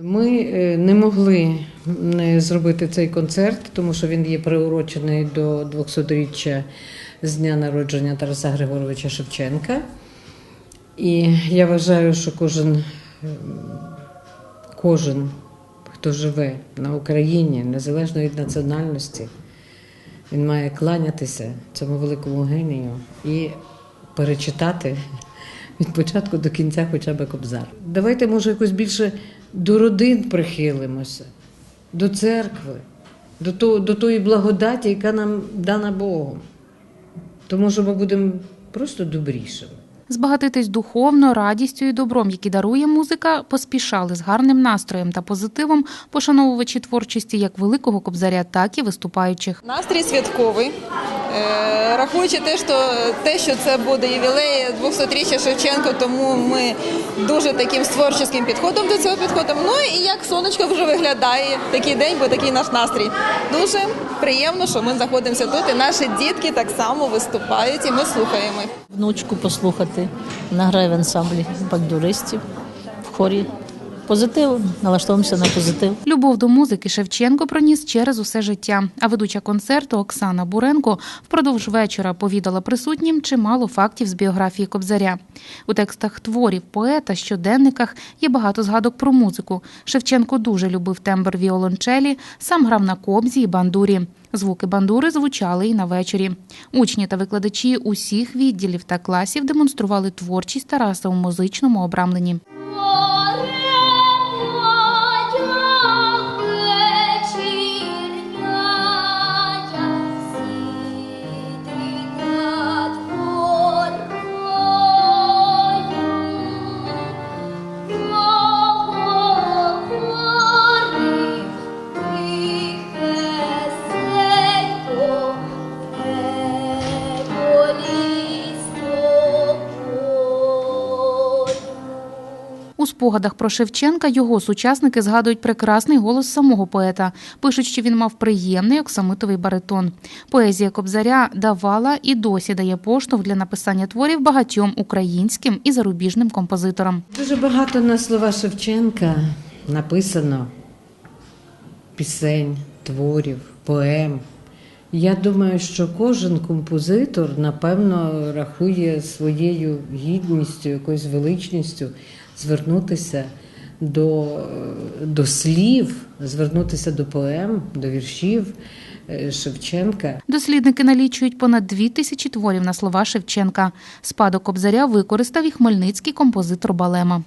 Ми е, не могли не зробити цей концерт, тому що він є приурочений до 200-річчя з дня народження Тараса Григоровича Шевченка. І я вважаю, що кожен, ем, кожен, хто живе на Україні, незалежно від національності, він має кланятися цьому великому генію і перечитати від початку до кінця хоча б кобзар. Давайте, може, якось більше до родин прихилимося, до церкви, до, того, до тої благодаті, яка нам дана Богом. Тому що ми будемо просто добрішими. Збагатитись духовно, радістю і добром, які дарує музика, поспішали з гарним настроєм та позитивом, пошановувачі творчості як великого кобзаря, так і виступаючих. Настрій святковий. Е, Рахуючи те, що те, що це буде ювілей 200-річчя Шевченка, тому ми дуже таким творчим підходом до цього підходимо. Ну і як сонечко вже виглядає такий день, бо такий наш настрій. Дуже приємно, що ми знаходимося тут, і наші дітки так само виступають, і ми слухаємо. внучку послухати. Вона грає в ансамблі бандуристів в хорі. Позитив, налаштовуємося на позитив. Любов до музики Шевченко проніс через усе життя. А ведуча концерту Оксана Буренко впродовж вечора повідала присутнім чимало фактів з біографії Кобзаря. У текстах творів поета, щоденниках є багато згадок про музику. Шевченко дуже любив тембр віолончелі, сам грав на кобзі і бандурі. Звуки бандури звучали і на вечорі. Учні та викладачі усіх відділів та класів демонстрували творчість Тараса у музичному обрамленні. У спогадах про Шевченка його сучасники згадують прекрасний голос самого поета. Пишуть, що він мав приємний оксамитовий баритон. Поезія Кобзаря давала і досі дає поштовх для написання творів багатьом українським і зарубіжним композиторам. Дуже багато на слова Шевченка написано пісень, творів, поем. Я думаю, що кожен композитор, напевно, рахує своєю гідністю, якоюсь величністю звернутися до, до слів, звернутися до поем, до віршів е, Шевченка. Дослідники налічують понад дві тисячі творів на слова Шевченка. Спадок Кобзаря використав і хмельницький композитор Балема.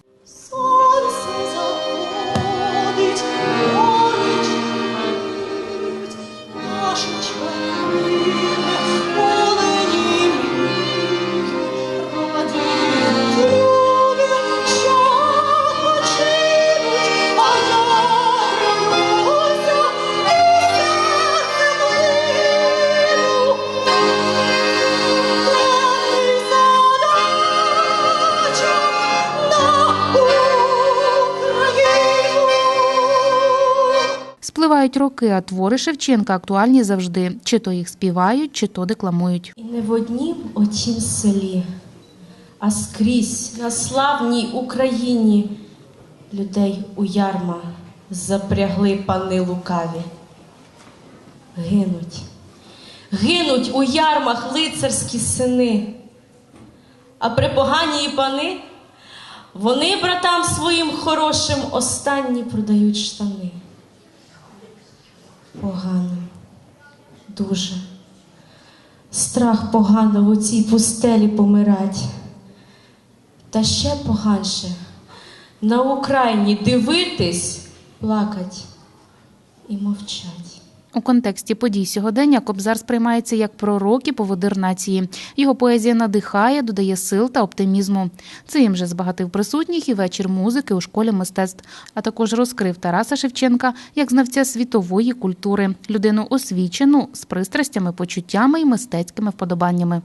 Спливають роки, а твори Шевченка актуальні завжди. Чи то їх співають, чи то декламують. І не в однім отім селі, а скрізь на славній Україні людей у ярма запрягли пани лукаві. Гинуть, гинуть у ярмах лицарські сини, а припогані пани, вони братам своїм хорошим останні продають штани. Погано, дуже. Страх погано в оцій пустелі помирать. Та ще поганше на Україні дивитись, плакать і мовчать. У контексті подій сьогодення Кобзар сприймається як пророк і поводир нації. Його поезія надихає, додає сил та оптимізму. Цим же збагатив присутніх і вечір музики у школі мистецтв, а також розкрив Тараса Шевченка як знавця світової культури, людину освічену з пристрастями, почуттями і мистецькими вподобаннями.